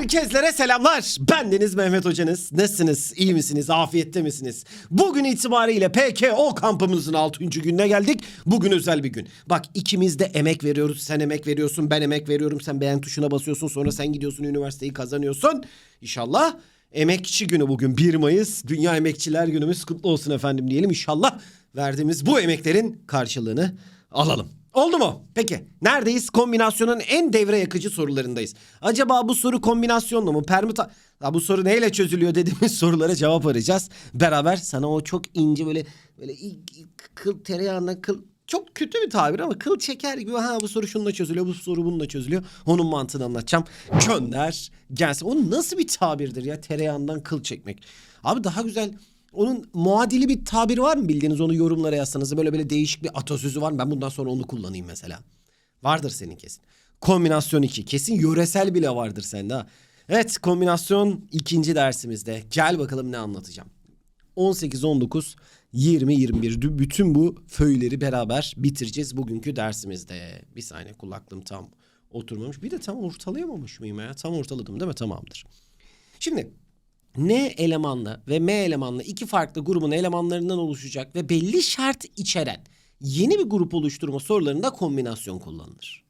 Herkeslere selamlar. Bendeniz Mehmet Hocanız. Nasılsınız? İyi misiniz? Afiyette misiniz? Bugün itibariyle PKO kampımızın 6. gününe geldik. Bugün özel bir gün. Bak ikimiz de emek veriyoruz. Sen emek veriyorsun, ben emek veriyorum. Sen beğen tuşuna basıyorsun. Sonra sen gidiyorsun üniversiteyi kazanıyorsun. İnşallah Emekçi günü bugün 1 Mayıs. Dünya Emekçiler Günümüz kutlu olsun efendim diyelim. İnşallah verdiğimiz bu emeklerin karşılığını alalım. Oldu mu? Peki. Neredeyiz? Kombinasyonun en devre yakıcı sorularındayız. Acaba bu soru kombinasyonlu mu? Permüta... Ya bu soru neyle çözülüyor dediğimiz sorulara cevap arayacağız. Beraber sana o çok ince böyle böyle kıl tereyağından kıl çok kötü bir tabir ama kıl çeker gibi ha bu soru şununla çözülüyor bu soru bununla çözülüyor. Onun mantığını anlatacağım. Gönder gelsin. O nasıl bir tabirdir ya tereyağından kıl çekmek. Abi daha güzel onun muadili bir tabiri var mı bildiğiniz onu yorumlara yazsanız böyle böyle değişik bir atasözü var mı? Ben bundan sonra onu kullanayım mesela. Vardır senin kesin. Kombinasyon 2. Kesin yöresel bile vardır sende ha. Evet kombinasyon ikinci dersimizde. Gel bakalım ne anlatacağım. 18, 19, 20, 21 bütün bu föyleri beraber bitireceğiz bugünkü dersimizde. Bir saniye kulaklığım tam oturmamış. Bir de tam ortalayamamış mıyım ya? Tam ortaladım değil mi? Tamamdır. Şimdi N elemanlı ve M elemanlı iki farklı grubun elemanlarından oluşacak ve belli şart içeren yeni bir grup oluşturma sorularında kombinasyon kullanılır.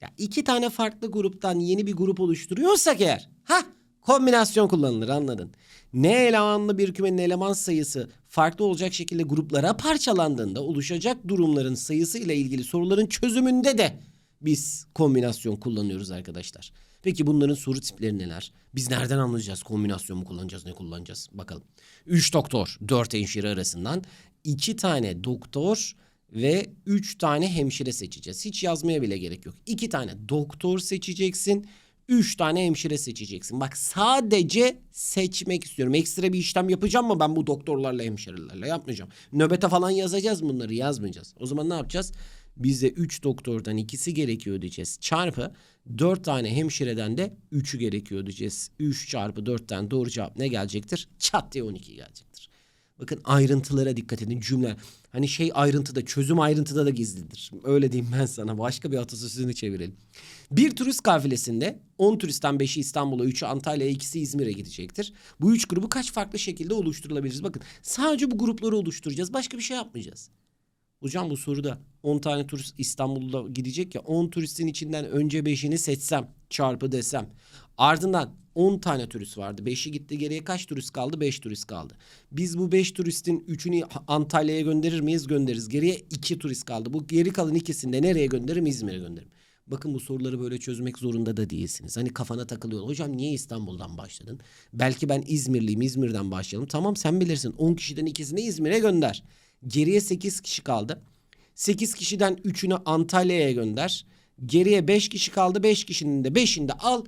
Ya iki tane farklı gruptan yeni bir grup oluşturuyorsak eğer ha kombinasyon kullanılır anladın. N elemanlı bir kümenin eleman sayısı farklı olacak şekilde gruplara parçalandığında oluşacak durumların sayısı ile ilgili soruların çözümünde de biz kombinasyon kullanıyoruz arkadaşlar. Peki bunların soru tipleri neler? Biz nereden anlayacağız? Kombinasyon mu kullanacağız, ne kullanacağız? Bakalım. 3 doktor, 4 hemşire arasından 2 tane doktor ve 3 tane hemşire seçeceğiz. Hiç yazmaya bile gerek yok. 2 tane doktor seçeceksin. 3 tane hemşire seçeceksin. Bak sadece seçmek istiyorum. Ekstra bir işlem yapacağım mı ben bu doktorlarla hemşirelerle yapmayacağım. Nöbete falan yazacağız bunları yazmayacağız. O zaman ne yapacağız? Bize 3 doktordan ikisi gerekiyor diyeceğiz. Çarpı 4 tane hemşireden de 3'ü gerekiyor diyeceğiz. 3 çarpı 4'ten doğru cevap ne gelecektir? Çat diye 12 gelecektir. Bakın ayrıntılara dikkat edin cümle. Hani şey ayrıntıda çözüm ayrıntıda da gizlidir. Öyle diyeyim ben sana. Başka bir atasözünü çevirelim. Bir turist kafilesinde 10 turistten 5'i İstanbul'a, 3'ü Antalya'ya, ikisi İzmir'e gidecektir. Bu üç grubu kaç farklı şekilde oluşturulabiliriz? Bakın sadece bu grupları oluşturacağız. Başka bir şey yapmayacağız. Hocam bu soruda 10 tane turist İstanbul'da gidecek ya 10 turistin içinden önce 5'ini seçsem çarpı desem. Ardından 10 tane turist vardı. 5'i gitti geriye kaç turist kaldı? 5 turist kaldı. Biz bu 5 turistin 3'ünü Antalya'ya gönderir miyiz? Göndeririz. Geriye 2 turist kaldı. Bu geri kalan ikisini de nereye gönderirim? İzmir'e gönderirim. Bakın bu soruları böyle çözmek zorunda da değilsiniz. Hani kafana takılıyor. Hocam niye İstanbul'dan başladın? Belki ben İzmirliyim. İzmir'den başlayalım. Tamam sen bilirsin. 10 kişiden ikisini İzmir'e gönder. Geriye 8 kişi kaldı. 8 kişiden 3'ünü Antalya'ya gönder. Geriye 5 kişi kaldı. 5 kişinin de 5'ini de al.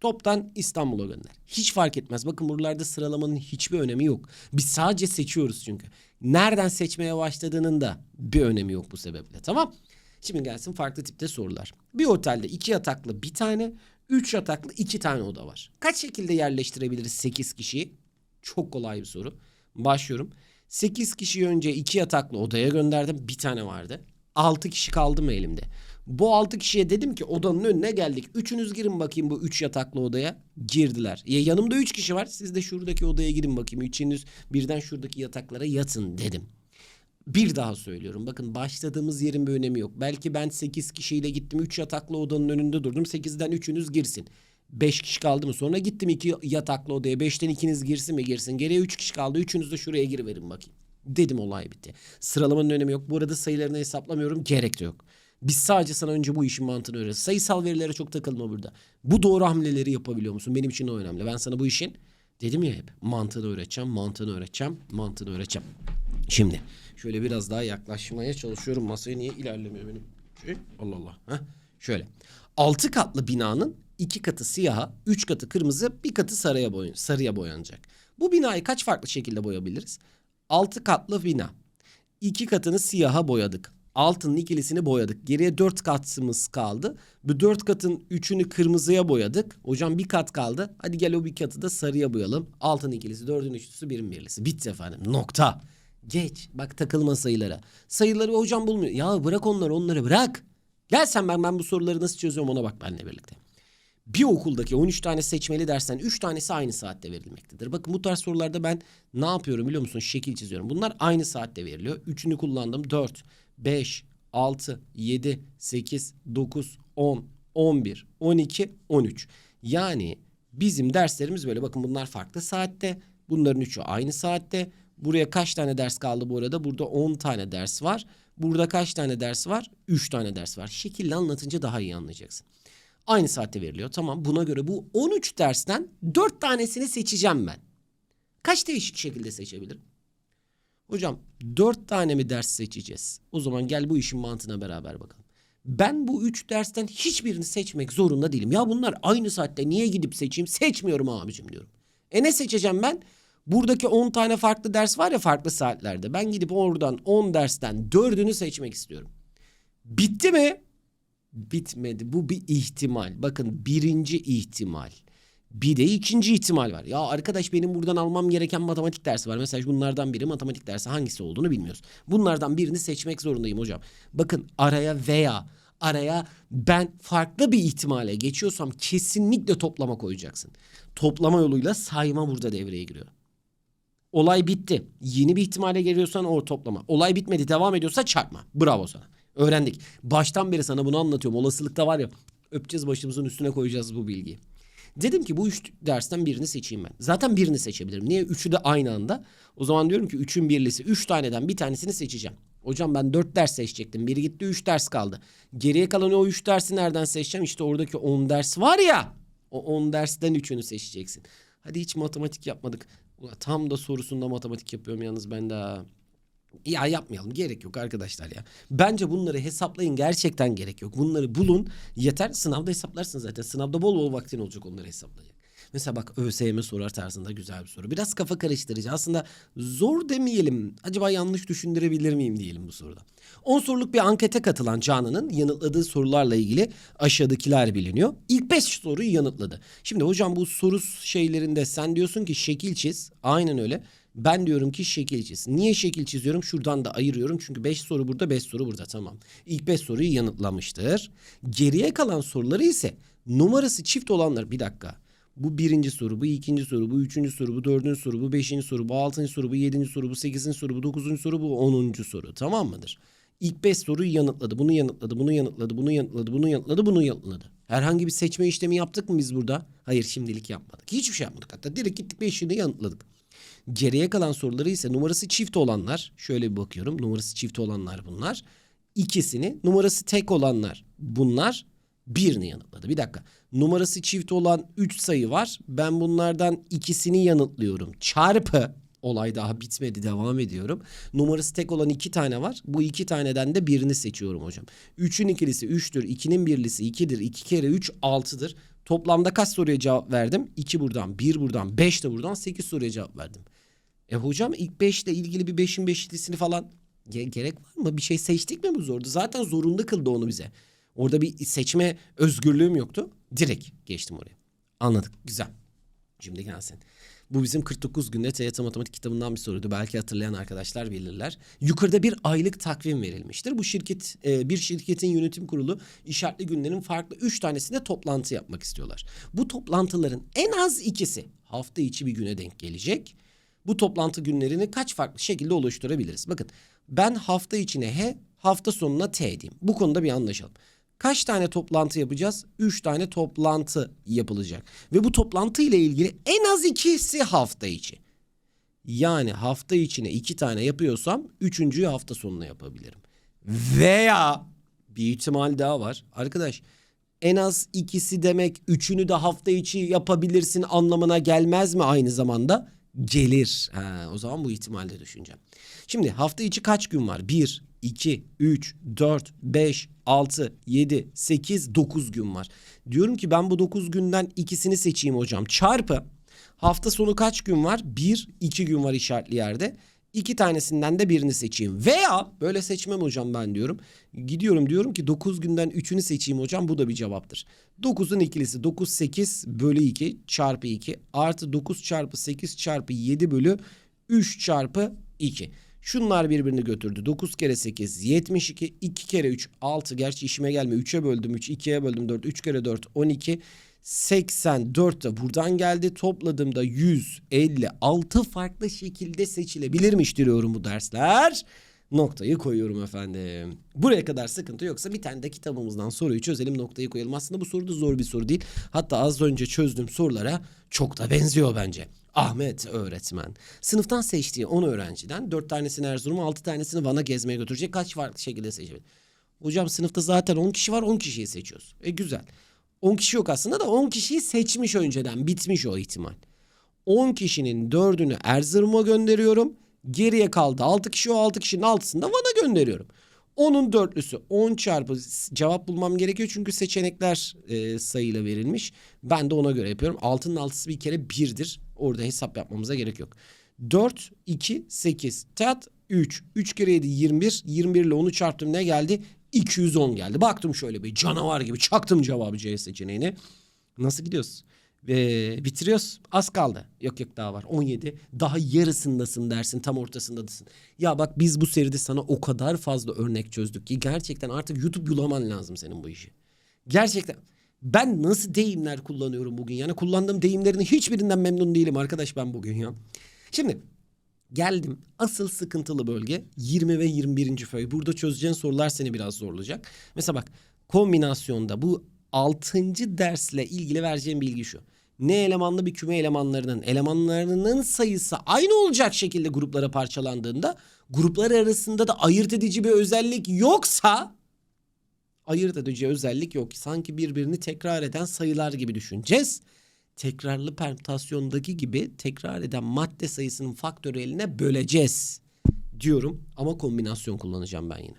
Toptan İstanbul'a gönder. Hiç fark etmez. Bakın buralarda sıralamanın hiçbir önemi yok. Biz sadece seçiyoruz çünkü. Nereden seçmeye başladığının da bir önemi yok bu sebeple. Tamam? Şimdi gelsin farklı tipte sorular. Bir otelde iki yataklı bir tane, üç yataklı iki tane oda var. Kaç şekilde yerleştirebiliriz 8 kişiyi? Çok kolay bir soru. Başlıyorum. 8 kişiyi önce iki yataklı odaya gönderdim. Bir tane vardı. 6 kişi kaldı mı elimde? Bu 6 kişiye dedim ki odanın önüne geldik. Üçünüz girin bakayım bu 3 yataklı odaya. Girdiler. Ya yanımda 3 kişi var. Siz de şuradaki odaya girin bakayım. Üçünüz birden şuradaki yataklara yatın dedim. Bir daha söylüyorum. Bakın başladığımız yerin bir önemi yok. Belki ben 8 kişiyle gittim. 3 yataklı odanın önünde durdum. 8'den 3'ünüz girsin. 5 kişi kaldı mı? Sonra gittim 2 yataklı odaya. 5'ten ikiniz girsin mi? Girsin. Geriye 3 kişi kaldı. Üçünüz de şuraya giriverin bakayım. Dedim olay bitti. Sıralamanın önemi yok. Bu arada sayılarını hesaplamıyorum. Gerek de yok. Biz sadece sana önce bu işin mantığını öğreteceğiz. Sayısal verilere çok takılma burada. Bu doğru hamleleri yapabiliyor musun? Benim için o önemli. Ben sana bu işin dedim ya hep mantığını öğreteceğim, mantığını öğreteceğim, mantığını öğreteceğim. Şimdi şöyle biraz daha yaklaşmaya çalışıyorum. Masaya niye ilerlemiyor benim? Şey, Allah Allah. Heh, şöyle. Altı katlı binanın iki katı siyaha, üç katı kırmızı, bir katı sarıya, boy sarıya boyanacak. Bu binayı kaç farklı şekilde boyabiliriz? Altı katlı bina. İki katını siyaha boyadık. Altının ikilisini boyadık. Geriye dört katımız kaldı. Bu dört katın üçünü kırmızıya boyadık. Hocam bir kat kaldı. Hadi gel o bir katı da sarıya boyalım. Altın ikilisi, dördün üçlüsü, birin birlisi. Bitti efendim. Nokta. Geç. Bak takılma sayılara. Sayıları hocam bulmuyor. Ya bırak onları onları bırak. Gel sen ben, ben bu soruları nasıl çözüyorum ona bak benimle birlikte. Bir okuldaki 13 tane seçmeli dersten 3 tanesi aynı saatte verilmektedir. Bakın bu tarz sorularda ben ne yapıyorum biliyor musun? Şekil çiziyorum. Bunlar aynı saatte veriliyor. Üçünü kullandım. 4, 5, 6, 7, 8, 9, 10, 11, 12, 13. Yani bizim derslerimiz böyle. Bakın bunlar farklı saatte. Bunların üçü aynı saatte. Buraya kaç tane ders kaldı bu arada? Burada 10 tane ders var. Burada kaç tane ders var? 3 tane ders var. Şekille anlatınca daha iyi anlayacaksın. Aynı saatte veriliyor. Tamam buna göre bu 13 dersten 4 tanesini seçeceğim ben. Kaç değişik şekilde seçebilirim? Hocam 4 tane mi ders seçeceğiz? O zaman gel bu işin mantığına beraber bakalım. Ben bu 3 dersten hiçbirini seçmek zorunda değilim. Ya bunlar aynı saatte niye gidip seçeyim? Seçmiyorum abicim diyorum. E ne seçeceğim ben? Buradaki 10 tane farklı ders var ya farklı saatlerde. Ben gidip oradan 10 dersten 4'ünü seçmek istiyorum. Bitti mi? Bitmedi. Bu bir ihtimal. Bakın birinci ihtimal. Bir de ikinci ihtimal var. Ya arkadaş benim buradan almam gereken matematik dersi var. Mesela bunlardan biri matematik dersi hangisi olduğunu bilmiyoruz. Bunlardan birini seçmek zorundayım hocam. Bakın araya veya araya ben farklı bir ihtimale geçiyorsam kesinlikle toplama koyacaksın. Toplama yoluyla sayma burada devreye giriyor. Olay bitti. Yeni bir ihtimale geliyorsan o toplama. Olay bitmedi devam ediyorsa çarpma. Bravo sana. Öğrendik. Baştan beri sana bunu anlatıyorum. Olasılıkta var ya öpeceğiz başımızın üstüne koyacağız bu bilgiyi. Dedim ki bu üç dersten birini seçeyim ben. Zaten birini seçebilirim. Niye? Üçü de aynı anda. O zaman diyorum ki üçün birlisi. Üç taneden bir tanesini seçeceğim. Hocam ben dört ders seçecektim. Biri gitti üç ders kaldı. Geriye kalan o üç dersi nereden seçeceğim? İşte oradaki on ders var ya. O on dersten üçünü seçeceksin. Hadi hiç matematik yapmadık. Tam da sorusunda matematik yapıyorum yalnız ben de. Ya yapmayalım gerek yok arkadaşlar ya. Bence bunları hesaplayın gerçekten gerek yok. Bunları bulun yeter sınavda hesaplarsın zaten. Sınavda bol bol vaktin olacak onları hesaplayacak. Mesela bak ÖSYM sorar tarzında güzel bir soru. Biraz kafa karıştırıcı. Aslında zor demeyelim. Acaba yanlış düşündürebilir miyim diyelim bu soruda. 10 soruluk bir ankete katılan Canan'ın yanıtladığı sorularla ilgili aşağıdakiler biliniyor. İlk 5 soruyu yanıtladı. Şimdi hocam bu soru şeylerinde sen diyorsun ki şekil çiz. Aynen öyle. Ben diyorum ki şekil çiz. Niye şekil çiziyorum? Şuradan da ayırıyorum. Çünkü 5 soru burada 5 soru burada tamam. İlk 5 soruyu yanıtlamıştır. Geriye kalan soruları ise numarası çift olanlar bir dakika. Bu birinci soru, bu ikinci soru, bu üçüncü soru, bu dördüncü soru, bu beşinci soru, bu altıncı soru, bu yedinci soru, bu sekizinci soru, bu dokuzuncu soru, bu onuncu soru. Tamam mıdır? İlk beş soruyu yanıtladı, bunu yanıtladı, bunu yanıtladı, bunu yanıtladı, bunu yanıtladı, bunu yanıtladı. Herhangi bir seçme işlemi yaptık mı biz burada? Hayır şimdilik yapmadık. Hiçbir şey yapmadık hatta. Direkt gittik beşini yanıtladık. Geriye kalan soruları ise numarası çift olanlar. Şöyle bir bakıyorum. Numarası çift olanlar bunlar. İkisini numarası tek olanlar bunlar birini yanıtladı. Bir dakika. Numarası çift olan 3 sayı var. Ben bunlardan ikisini yanıtlıyorum. Çarpı olay daha bitmedi devam ediyorum. Numarası tek olan iki tane var. Bu iki taneden de birini seçiyorum hocam. 3'ün ikilisi 3'tür. 2'nin birlisi 2'dir. 2 kere 3 6'dır. Toplamda kaç soruya cevap verdim? 2 buradan, 1 buradan, 5 de buradan 8 soruya cevap verdim. E hocam ilk 5 ile ilgili bir 5'in beşlisini falan ge- gerek var mı? Bir şey seçtik mi bu zordu? Zaten zorunda kıldı onu bize. Orada bir seçme özgürlüğüm yoktu. Direkt geçtim oraya. Anladık. Güzel. Şimdi gelsin. Bu bizim 49 günde TYT matematik kitabından bir soruydu. Belki hatırlayan arkadaşlar bilirler. Yukarıda bir aylık takvim verilmiştir. Bu şirket e, bir şirketin yönetim kurulu işaretli günlerin farklı 3 tanesinde toplantı yapmak istiyorlar. Bu toplantıların en az ikisi hafta içi bir güne denk gelecek. Bu toplantı günlerini kaç farklı şekilde oluşturabiliriz? Bakın ben hafta içine H, hafta sonuna T diyeyim. Bu konuda bir anlaşalım. Kaç tane toplantı yapacağız? 3 tane toplantı yapılacak. Ve bu toplantı ile ilgili en az ikisi hafta içi. Yani hafta içine iki tane yapıyorsam üçüncüyü hafta sonuna yapabilirim. Veya bir ihtimal daha var. Arkadaş en az ikisi demek üçünü de hafta içi yapabilirsin anlamına gelmez mi aynı zamanda? Gelir. Ha, o zaman bu ihtimalde düşüneceğim. Şimdi hafta içi kaç gün var? 1, 2, 3, 4, 5, 6, 7, 8, 9 gün var. Diyorum ki ben bu 9 günden ikisini seçeyim hocam. Çarpı hafta sonu kaç gün var? 1, 2 gün var işaretli yerde. İki tanesinden de birini seçeyim. Veya böyle seçmem hocam ben diyorum. Gidiyorum diyorum ki 9 günden 3'ünü seçeyim hocam. Bu da bir cevaptır. 9'un ikilisi 9 8 bölü 2 çarpı 2 artı 9 çarpı 8 çarpı 7 bölü 3 çarpı 2. Şunlar birbirini götürdü. 9 kere 8 72. 2 kere 3 6. Gerçi işime gelme. 3'e böldüm 3. 2'ye böldüm 4. 3 kere 4 12. 84 de buradan geldi. Topladığımda 156 farklı şekilde seçilebilirmiş diyorum bu dersler. Noktayı koyuyorum efendim. Buraya kadar sıkıntı yoksa bir tane de kitabımızdan soruyu çözelim noktayı koyalım. Aslında bu soru da zor bir soru değil. Hatta az önce çözdüğüm sorulara çok da benziyor bence. Ahmet öğretmen. Sınıftan seçtiği 10 öğrenciden 4 tanesini Erzurum'a 6 tanesini Van'a gezmeye götürecek. Kaç farklı şekilde seçebilir? Hocam sınıfta zaten 10 kişi var 10 kişiyi seçiyoruz. E güzel. 10 kişi yok aslında da 10 kişiyi seçmiş önceden. Bitmiş o ihtimal. 10 kişinin 4'ünü Erzurum'a gönderiyorum. Geriye kaldı 6 kişi o 6 kişinin 6'sını da Van'a gönderiyorum. Onun dörtlüsü 10 çarpı cevap bulmam gerekiyor çünkü seçenekler e, sayıyla verilmiş. Ben de ona göre yapıyorum. 6'nın 6'sı bir kere 1'dir. Orada hesap yapmamıza gerek yok. 4, 2, 8. Tat 3. 3 kere 7 21. 21 ile 10'u çarptım ne geldi? 210 geldi. Baktım şöyle bir canavar gibi çaktım cevabı C seçeneğini. Nasıl gidiyoruz? Ve bitiriyoruz. Az kaldı. Yok yok daha var. 17. Daha yarısındasın dersin. Tam ortasındasın. Ya bak biz bu seride sana o kadar fazla örnek çözdük ki gerçekten artık YouTube yulaman lazım senin bu işi. Gerçekten. Ben nasıl deyimler kullanıyorum bugün? Yani kullandığım deyimlerin hiçbirinden memnun değilim arkadaş ben bugün ya. Şimdi geldim. Asıl sıkıntılı bölge 20 ve 21. föy. Burada çözeceğin sorular seni biraz zorlayacak. Mesela bak kombinasyonda bu 6. dersle ilgili vereceğim bilgi şu. Ne elemanlı bir küme elemanlarının elemanlarının sayısı aynı olacak şekilde gruplara parçalandığında gruplar arasında da ayırt edici bir özellik yoksa ayırt edici özellik yok. Sanki birbirini tekrar eden sayılar gibi düşüneceğiz. Tekrarlı permütasyondaki gibi tekrar eden madde sayısının faktöriyeline böleceğiz diyorum ama kombinasyon kullanacağım ben yine.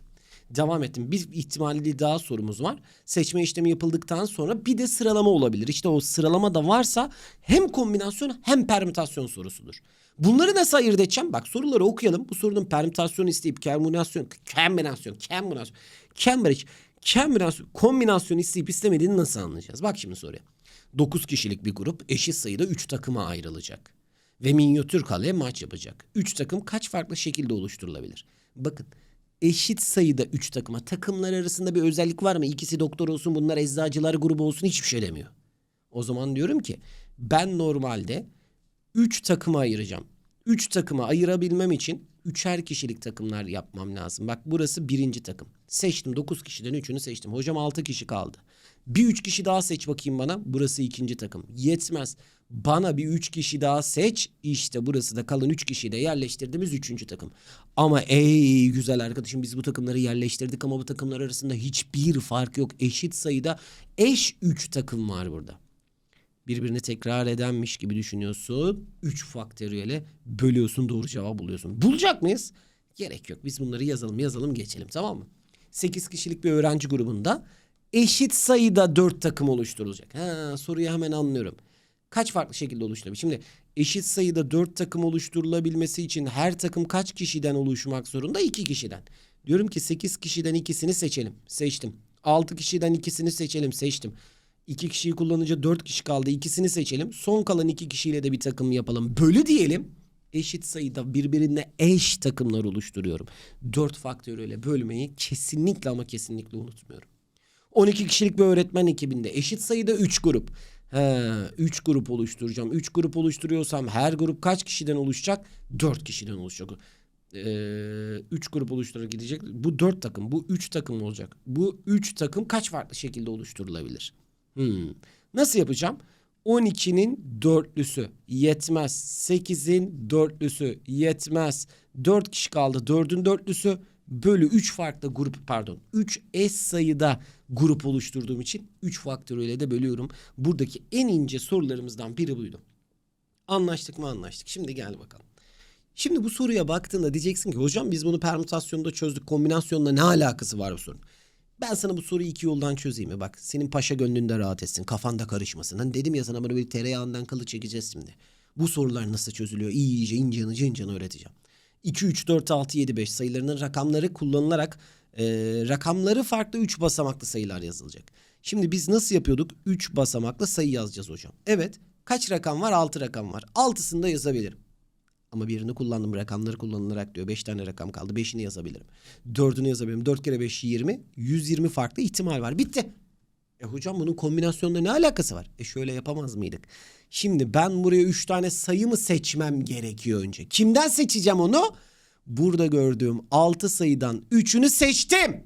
Devam ettim. Bir ihtimalli daha sorumuz var. Seçme işlemi yapıldıktan sonra bir de sıralama olabilir. İşte o sıralama da varsa hem kombinasyon hem permütasyon sorusudur. Bunları nasıl ayırt edeceğim? Bak soruları okuyalım. Bu sorunun permütasyon isteyip kombinasyon, kombinasyon, kombinasyon, Cambridge, kombinasyon, kombinasyon isteyip istemediğini nasıl anlayacağız? Bak şimdi soruya. 9 kişilik bir grup eşit sayıda 3 takıma ayrılacak. Ve minyatür kale maç yapacak. 3 takım kaç farklı şekilde oluşturulabilir? Bakın eşit sayıda 3 takıma takımlar arasında bir özellik var mı? İkisi doktor olsun bunlar eczacılar grubu olsun hiçbir şey demiyor. O zaman diyorum ki ben normalde 3 takıma ayıracağım. 3 takıma ayırabilmem için üçer kişilik takımlar yapmam lazım. Bak burası birinci takım. Seçtim 9 kişiden 3'ünü seçtim. Hocam 6 kişi kaldı. Bir 3 kişi daha seç bakayım bana. Burası ikinci takım. Yetmez. Bana bir 3 kişi daha seç. İşte burası da kalan 3 kişiyi de yerleştirdiğimiz üçüncü takım. Ama ey güzel arkadaşım biz bu takımları yerleştirdik ama bu takımlar arasında hiçbir fark yok. Eşit sayıda eş 3 takım var burada birbirini tekrar edenmiş gibi düşünüyorsun. 3 faktöriyele bölüyorsun doğru cevap buluyorsun. Bulacak mıyız? Gerek yok. Biz bunları yazalım yazalım geçelim tamam mı? 8 kişilik bir öğrenci grubunda eşit sayıda 4 takım oluşturulacak. Ha, soruyu hemen anlıyorum. Kaç farklı şekilde oluşturulabilir? Şimdi eşit sayıda 4 takım oluşturulabilmesi için her takım kaç kişiden oluşmak zorunda? 2 kişiden. Diyorum ki 8 kişiden ikisini seçelim. Seçtim. 6 kişiden ikisini seçelim. Seçtim. İki kişiyi kullanınca dört kişi kaldı. İkisini seçelim. Son kalan iki kişiyle de bir takım yapalım. Bölü diyelim. Eşit sayıda birbirine eş takımlar oluşturuyorum. Dört faktörüyle bölmeyi kesinlikle ama kesinlikle unutmuyorum. 12 kişilik bir öğretmen ekibinde eşit sayıda 3 grup. He, 3 grup oluşturacağım. 3 grup oluşturuyorsam her grup kaç kişiden oluşacak? 4 kişiden oluşacak. 3 ee, grup oluşturarak gidecek. Bu 4 takım, bu 3 takım olacak. Bu 3 takım kaç farklı şekilde oluşturulabilir? Hmm. Nasıl yapacağım? 12'nin dörtlüsü yetmez. 8'in dörtlüsü yetmez. 4 kişi kaldı. 4'ün dörtlüsü bölü 3 farklı grup pardon 3 eş sayıda grup oluşturduğum için 3 faktörüyle de bölüyorum. Buradaki en ince sorularımızdan biri buydu. Anlaştık mı anlaştık. Şimdi gel bakalım. Şimdi bu soruya baktığında diyeceksin ki hocam biz bunu permütasyonda çözdük. Kombinasyonla ne alakası var bu sorunun? Ben sana bu soruyu iki yoldan çözeyim mi? Bak senin paşa gönlünde rahat etsin. Kafanda karışmasın. Hani dedim ya sana böyle bir tereyağından kılı çekeceğiz şimdi. Bu sorular nasıl çözülüyor? İyice incanı cincanı öğreteceğim. 2, 3, 4, 6, 7, 5 sayılarının rakamları kullanılarak e, rakamları farklı 3 basamaklı sayılar yazılacak. Şimdi biz nasıl yapıyorduk? 3 basamaklı sayı yazacağız hocam. Evet. Kaç rakam var? 6 rakam var. 6'sını da yazabilirim. Ama birini kullandım rakamları kullanılarak diyor. 5 tane rakam kaldı. 5'ini yazabilirim. 4'ünü yazabilirim. 4 kere 5 20. 120 farklı ihtimal var. Bitti. E hocam bunun kombinasyonla ne alakası var? E şöyle yapamaz mıydık? Şimdi ben buraya 3 tane sayı mı seçmem gerekiyor önce? Kimden seçeceğim onu? Burada gördüğüm 6 sayıdan 3'ünü seçtim.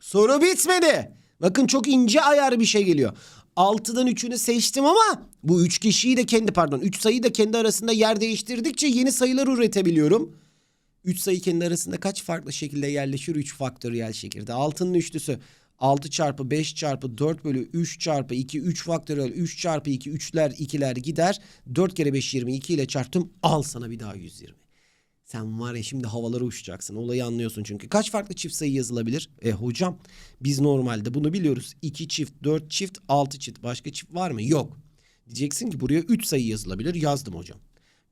Soru bitmedi. Bakın çok ince ayar bir şey geliyor. 6'dan 3'ünü seçtim ama bu 3 kişiyi de kendi pardon 3 sayıyı da kendi arasında yer değiştirdikçe yeni sayılar üretebiliyorum. 3 sayı kendi arasında kaç farklı şekilde yerleşir? 3 faktöriyel şekilde. 6'nın üçlüsü 6 çarpı 5 çarpı 4 bölü 3 çarpı 2 3 faktöriyel 3 çarpı 2 3'ler 2'ler gider. 4 kere 5 22 ile çarptım. Al sana bir daha 120. Sen var ya şimdi havalara uçacaksın. Olayı anlıyorsun çünkü. Kaç farklı çift sayı yazılabilir? E hocam biz normalde bunu biliyoruz. 2 çift, 4 çift, 6 çift. Başka çift var mı? Yok. Diyeceksin ki buraya 3 sayı yazılabilir. Yazdım hocam.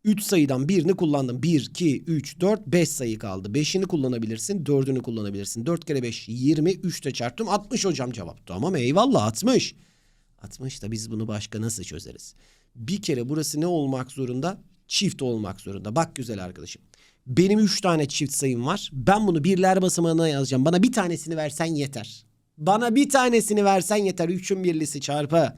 3 sayıdan birini kullandım. 1, 2, 3, 4, 5 sayı kaldı. 5'ini kullanabilirsin, 4'ünü kullanabilirsin. 4 kere 5, 20, 3 de çarptım. 60 hocam cevap. Tamam eyvallah 60. 60 da biz bunu başka nasıl çözeriz? Bir kere burası ne olmak zorunda? Çift olmak zorunda. Bak güzel arkadaşım. Benim 3 tane çift sayım var. Ben bunu birler basamağına yazacağım. Bana bir tanesini versen yeter. Bana bir tanesini versen yeter. 3'ün birlisi çarpı.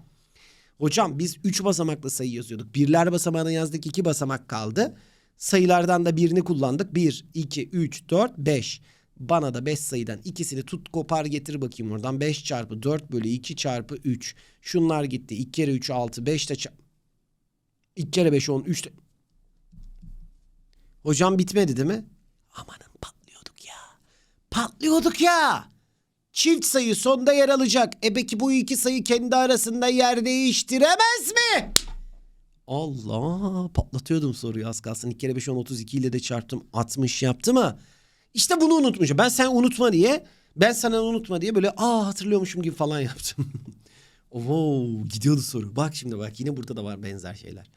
Hocam biz 3 basamaklı sayı yazıyorduk. Birler basamağına yazdık 2 basamak kaldı. Sayılardan da birini kullandık. 1, 2, 3, 4, 5. Bana da 5 sayıdan ikisini tut kopar getir bakayım oradan. 5 çarpı 4 bölü 2 çarpı 3. Şunlar gitti. 2 kere 3 6. 5 de 2 kere 5 10. 3 de... Hocam bitmedi değil mi? Amanın patlıyorduk ya. Patlıyorduk ya. Çift sayı sonda yer alacak. E peki bu iki sayı kendi arasında yer değiştiremez mi? Allah patlatıyordum soruyu az kalsın. 2 kere 5 10 32 ile de çarptım 60 yaptı mı? İşte bunu unutmuşum. Ben sen unutma diye ben sana unutma diye böyle aa hatırlıyormuşum gibi falan yaptım. Oo gidiyordu soru. Bak şimdi bak yine burada da var benzer şeyler.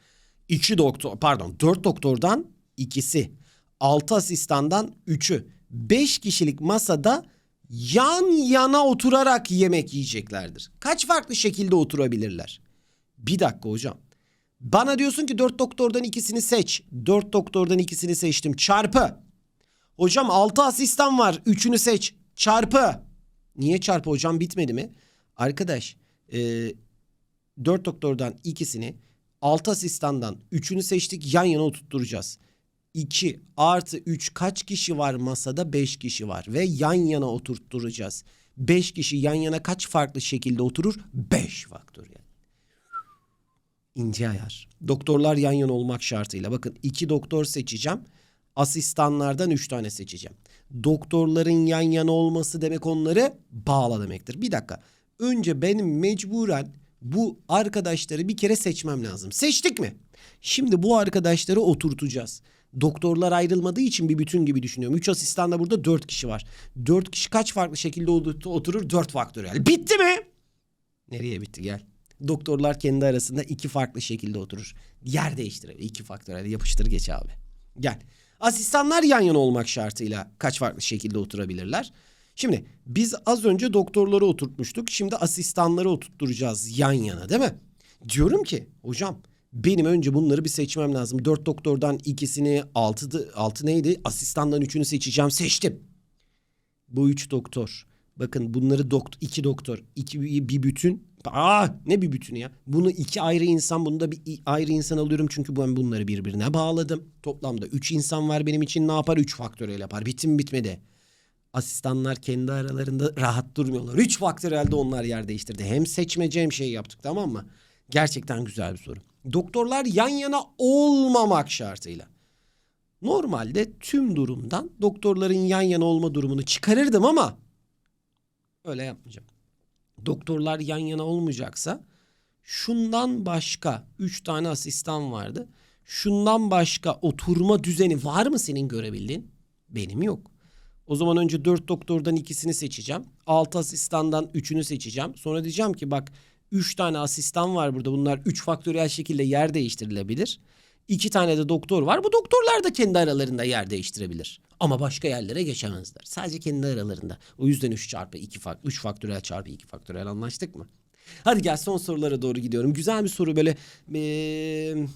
İki doktor pardon dört doktordan ikisi. Altı asistandan üçü. Beş kişilik masada yan yana oturarak yemek yiyeceklerdir. Kaç farklı şekilde oturabilirler? Bir dakika hocam. Bana diyorsun ki dört doktordan ikisini seç. Dört doktordan ikisini seçtim. Çarpı. Hocam altı asistan var. Üçünü seç. Çarpı. Niye çarpı hocam bitmedi mi? Arkadaş e, dört doktordan ikisini altı asistandan üçünü seçtik yan yana oturtturacağız. 2 artı 3 kaç kişi var masada? 5 kişi var ve yan yana oturtturacağız. 5 kişi yan yana kaç farklı şekilde oturur? 5 faktöriyel. İnce ayar. Doktorlar yan yana olmak şartıyla. Bakın 2 doktor seçeceğim. Asistanlardan 3 tane seçeceğim. Doktorların yan yana olması demek onları bağla demektir. Bir dakika. Önce benim mecburen bu arkadaşları bir kere seçmem lazım. Seçtik mi? Şimdi bu arkadaşları oturtacağız. Doktorlar ayrılmadığı için bir bütün gibi düşünüyorum. 3 asistan da burada 4 kişi var. 4 kişi kaç farklı şekilde oturur? 4 faktöriyel. Bitti mi? Nereye bitti gel. Doktorlar kendi arasında iki farklı şekilde oturur. Yer değiştirebilir. İki faktöriyel yapıştır geç abi. Gel. Asistanlar yan yana olmak şartıyla kaç farklı şekilde oturabilirler? Şimdi biz az önce doktorları oturtmuştuk. Şimdi asistanları oturtturacağız yan yana değil mi? Diyorum ki hocam benim önce bunları bir seçmem lazım. Dört doktordan ikisini, altı, altı neydi? Asistandan üçünü seçeceğim. Seçtim. Bu üç doktor. Bakın bunları doktor, iki doktor, iki bir bütün. Aa ne bir bütünü ya? Bunu iki ayrı insan, bunu da bir ayrı insan alıyorum çünkü ben bunları birbirine bağladım. Toplamda üç insan var benim için ne yapar? Üç faktöriyel yapar. Bitti mi bitmedi. Asistanlar kendi aralarında rahat durmuyorlar. Üç faktöriyelde onlar yer değiştirdi. Hem seçmece hem şey yaptık tamam mı? Gerçekten güzel bir soru. Doktorlar yan yana olmamak şartıyla. Normalde tüm durumdan doktorların yan yana olma durumunu çıkarırdım ama öyle yapmayacağım. Doktorlar yan yana olmayacaksa şundan başka 3 tane asistan vardı. Şundan başka oturma düzeni var mı senin görebildiğin? Benim yok. O zaman önce 4 doktordan ikisini seçeceğim. 6 asistandan 3'ünü seçeceğim. Sonra diyeceğim ki bak 3 tane asistan var burada. Bunlar 3 faktöriyel şekilde yer değiştirilebilir. 2 tane de doktor var. Bu doktorlar da kendi aralarında yer değiştirebilir. Ama başka yerlere geçemezler. Sadece kendi aralarında. O yüzden 3 çarpı 2 fak 3 faktöriyel çarpı 2 faktöriyel anlaştık mı? Hadi gel son sorulara doğru gidiyorum. Güzel bir soru böyle ee,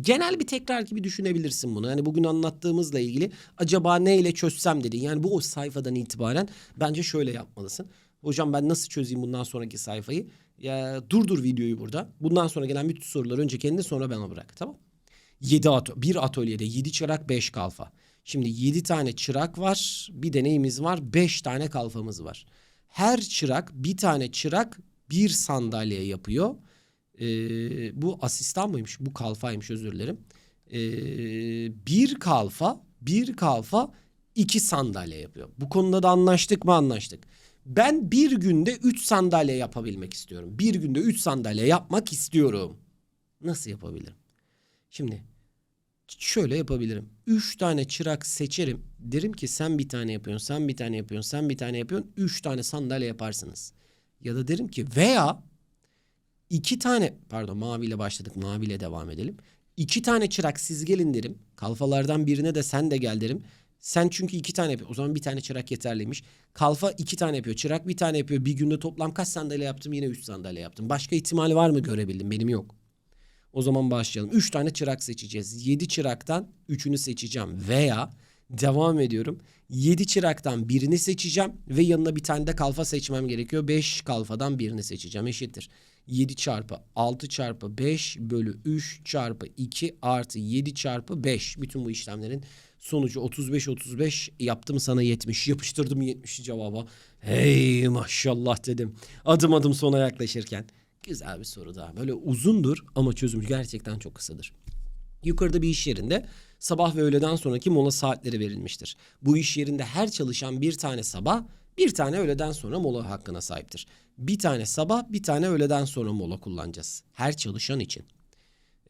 genel bir tekrar gibi düşünebilirsin bunu. Yani bugün anlattığımızla ilgili acaba neyle çözsem dedin. Yani bu o sayfadan itibaren bence şöyle yapmalısın. Hocam ben nasıl çözeyim bundan sonraki sayfayı? Ya durdur videoyu burada. Bundan sonra gelen bütün soruları önce kendine sonra bana bırak tamam? 7 ato bir atölyede 7 çırak 5 kalfa. Şimdi 7 tane çırak var. Bir de neyimiz var? 5 tane kalfamız var. Her çırak bir tane çırak bir sandalye yapıyor. Ee, bu asistan mıymış? Bu kalfaymış özür dilerim. Ee, bir kalfa bir kalfa iki sandalye yapıyor. Bu konuda da anlaştık mı anlaştık. Ben bir günde üç sandalye yapabilmek istiyorum. Bir günde üç sandalye yapmak istiyorum. Nasıl yapabilirim? Şimdi şöyle yapabilirim. Üç tane çırak seçerim. Derim ki sen bir tane yapıyorsun, sen bir tane yapıyorsun, sen bir tane yapıyorsun. Üç tane sandalye yaparsınız. Ya da derim ki veya iki tane pardon maviyle başladık maviyle devam edelim. İki tane çırak siz gelin derim. Kalfalardan birine de sen de gel derim. Sen çünkü iki tane yapıyor. O zaman bir tane çırak yeterliymiş. Kalfa iki tane yapıyor. Çırak bir tane yapıyor. Bir günde toplam kaç sandalye yaptım? Yine üç sandalye yaptım. Başka ihtimali var mı görebildim? Benim yok. O zaman başlayalım. Üç tane çırak seçeceğiz. Yedi çıraktan üçünü seçeceğim. Veya devam ediyorum. Yedi çıraktan birini seçeceğim. Ve yanına bir tane de kalfa seçmem gerekiyor. Beş kalfadan birini seçeceğim. Eşittir. 7 çarpı 6 çarpı 5 bölü 3 çarpı 2 artı 7 çarpı 5. Bütün bu işlemlerin sonucu 35 35 yaptım sana 70 yapıştırdım 70'i cevaba. Hey maşallah dedim. Adım adım sona yaklaşırken. Güzel bir soru daha. Böyle uzundur ama çözümü gerçekten çok kısadır. Yukarıda bir iş yerinde sabah ve öğleden sonraki mola saatleri verilmiştir. Bu iş yerinde her çalışan bir tane sabah, bir tane öğleden sonra mola hakkına sahiptir. Bir tane sabah, bir tane öğleden sonra mola kullanacağız. Her çalışan için.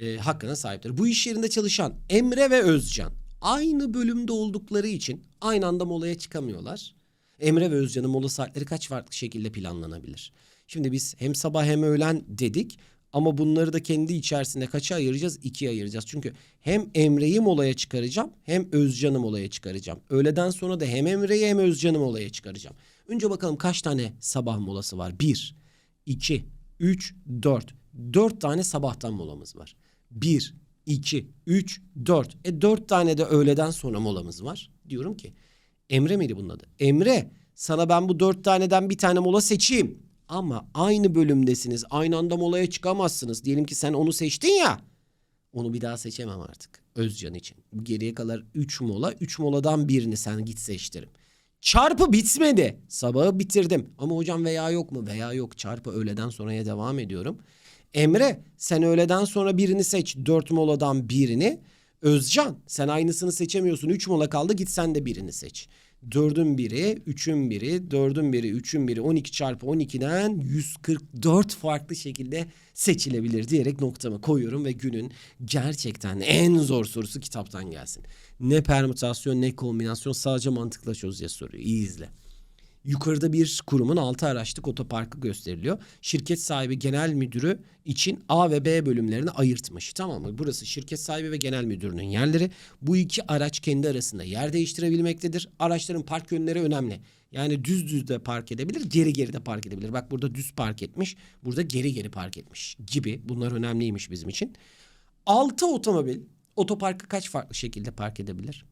Ee, hakkına sahiptir. Bu iş yerinde çalışan Emre ve Özcan aynı bölümde oldukları için aynı anda molaya çıkamıyorlar. Emre ve Özcan'ın mola saatleri kaç farklı şekilde planlanabilir? Şimdi biz hem sabah hem öğlen dedik ama bunları da kendi içerisinde kaça ayıracağız? İkiye ayıracağız. Çünkü hem Emre'yi molaya çıkaracağım hem Özcan'ı molaya çıkaracağım. Öğleden sonra da hem Emre'yi hem Özcan'ı molaya çıkaracağım. Önce bakalım kaç tane sabah molası var? 1, 2, 3, 4. 4 tane sabahtan molamız var. 1, 2, 3, 4. E 4 tane de öğleden sonra molamız var. Diyorum ki Emre miydi bunun adı? Emre sana ben bu 4 taneden bir tane mola seçeyim. Ama aynı bölümdesiniz. Aynı anda molaya çıkamazsınız. Diyelim ki sen onu seçtin ya. Onu bir daha seçemem artık. Özcan için. Geriye kalan 3 mola. 3 moladan birini sen git seç derim. Çarpı bitmedi. Sabahı bitirdim. Ama hocam veya yok mu? Veya yok. Çarpı öğleden sonraya devam ediyorum. Emre sen öğleden sonra birini seç. 4 moladan birini. Özcan sen aynısını seçemiyorsun. 3 mola kaldı git sen de birini seç. 4'ün biri, 3'ün biri, 4'ün biri, 3'ün biri 12 çarpı 12'den 144 farklı şekilde seçilebilir diyerek noktamı koyuyorum ve günün gerçekten en zor sorusu kitaptan gelsin. Ne permütasyon ne kombinasyon sadece mantıkla çözeceğiz soruyu. İyi izle. Yukarıda bir kurumun 6 araçlık otoparkı gösteriliyor. Şirket sahibi genel müdürü için A ve B bölümlerini ayırtmış. Tamam mı? Burası şirket sahibi ve genel müdürünün yerleri. Bu iki araç kendi arasında yer değiştirebilmektedir. Araçların park yönleri önemli. Yani düz düz de park edebilir, geri geri de park edebilir. Bak burada düz park etmiş, burada geri geri park etmiş gibi. Bunlar önemliymiş bizim için. 6 otomobil otoparkı kaç farklı şekilde park edebilir?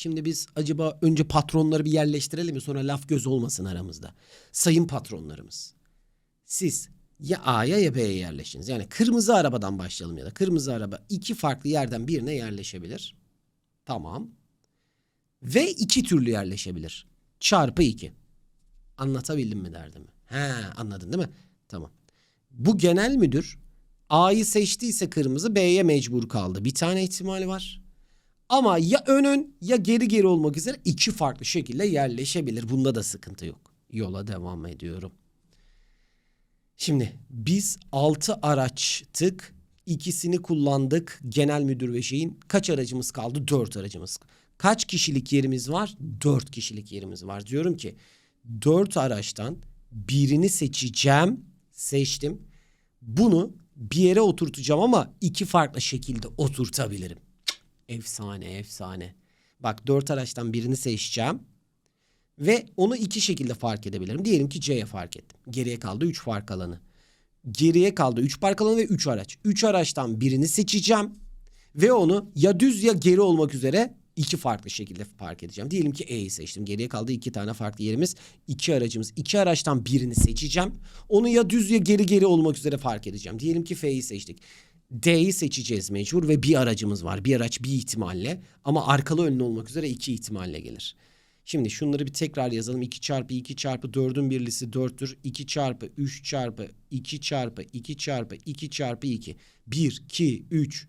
Şimdi biz acaba önce patronları bir yerleştirelim mi sonra laf göz olmasın aramızda. Sayın patronlarımız. Siz ya A'ya ya B'ye yerleşiniz. Yani kırmızı arabadan başlayalım ya da kırmızı araba iki farklı yerden birine yerleşebilir. Tamam. Ve iki türlü yerleşebilir. Çarpı iki. Anlatabildim mi derdimi? He anladın değil mi? Tamam. Bu genel müdür A'yı seçtiyse kırmızı B'ye mecbur kaldı. Bir tane ihtimali var. Ama ya önün ya geri geri olmak üzere iki farklı şekilde yerleşebilir. Bunda da sıkıntı yok. Yola devam ediyorum. Şimdi biz 6 araçtık. İkisini kullandık. Genel müdür ve şeyin kaç aracımız kaldı? 4 aracımız. Kaç kişilik yerimiz var? 4 kişilik yerimiz var. Diyorum ki 4 araçtan birini seçeceğim. Seçtim. Bunu bir yere oturtacağım ama iki farklı şekilde oturtabilirim. Efsane efsane. Bak dört araçtan birini seçeceğim. Ve onu iki şekilde fark edebilirim. Diyelim ki C'ye fark ettim. Geriye kaldı 3 fark alanı. Geriye kaldı 3 park alanı ve 3 araç. 3 araçtan birini seçeceğim. Ve onu ya düz ya geri olmak üzere iki farklı şekilde park edeceğim. Diyelim ki E'yi seçtim. Geriye kaldı iki tane farklı yerimiz. iki aracımız. İki araçtan birini seçeceğim. Onu ya düz ya geri geri olmak üzere fark edeceğim. Diyelim ki F'yi seçtik. D'yi seçeceğiz mecbur ve bir aracımız var. Bir araç bir ihtimalle ama arkalı önlü olmak üzere iki ihtimalle gelir. Şimdi şunları bir tekrar yazalım. 2 çarpı 2 çarpı 4'ün birlisi 4'tür. 2 çarpı 3 çarpı 2 çarpı 2 çarpı 2 çarpı 2. 1, 2, 3,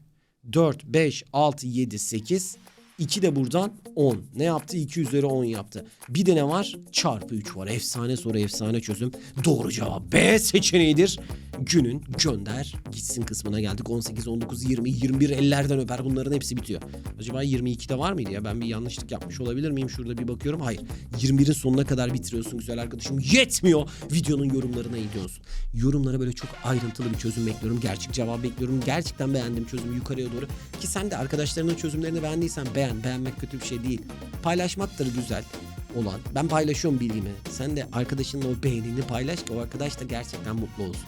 4, 5, 6, 7, 8. 2 de buradan 10. Ne yaptı? 2 üzeri 10 yaptı. Bir de ne var? Çarpı 3 var. Efsane soru, efsane çözüm. Doğru cevap B seçeneğidir. Günün gönder gitsin kısmına geldik. 18, 19, 20, 21 ellerden öper. Bunların hepsi bitiyor. Acaba 22'de var mıydı ya? Ben bir yanlışlık yapmış olabilir miyim? Şurada bir bakıyorum. Hayır. 21'in sonuna kadar bitiriyorsun güzel arkadaşım. Yetmiyor. Videonun yorumlarına gidiyorsun. Yorumlara böyle çok ayrıntılı bir çözüm bekliyorum. Gerçek cevap bekliyorum. Gerçekten beğendim çözümü yukarıya doğru. Ki sen de arkadaşlarının çözümlerini beğendiysen beğen. Beğenmek kötü bir şey değil. Paylaşmaktır güzel olan. Ben paylaşıyorum bilgimi. Sen de arkadaşınla o beğenini paylaş ki o arkadaş da gerçekten mutlu olsun.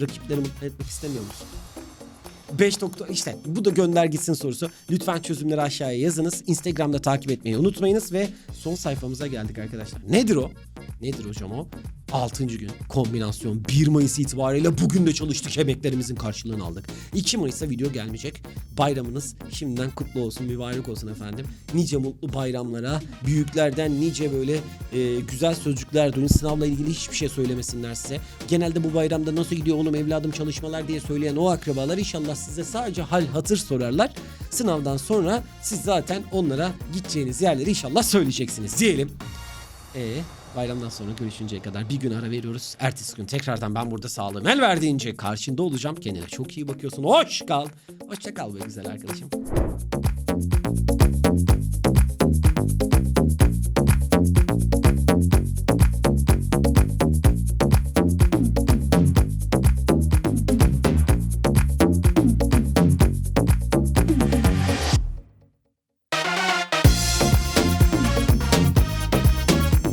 Rakipleri mutlu etmek istemiyor musun? 5 nokta işte bu da gönder gitsin sorusu. Lütfen çözümleri aşağıya yazınız. Instagram'da takip etmeyi unutmayınız ve son sayfamıza geldik arkadaşlar. Nedir o? Nedir hocam o? 6. gün kombinasyon 1 Mayıs itibariyle bugün de çalıştık emeklerimizin karşılığını aldık. 2 Mayıs'ta video gelmeyecek. Bayramınız şimdiden kutlu olsun, mübarek olsun efendim. Nice mutlu bayramlara, büyüklerden nice böyle e, güzel sözcükler duyun. Sınavla ilgili hiçbir şey söylemesinler size. Genelde bu bayramda nasıl gidiyor oğlum evladım çalışmalar diye söyleyen o akrabalar inşallah size sadece hal hatır sorarlar. Sınavdan sonra siz zaten onlara gideceğiniz yerleri inşallah söyleyeceksiniz diyelim. E bayramdan sonra görüşünceye kadar bir gün ara veriyoruz. Ertesi gün tekrardan ben burada sağlığım el verdiğince karşında olacağım. Kendine çok iyi bakıyorsun. Hoş kal. Hoşça kal be güzel arkadaşım.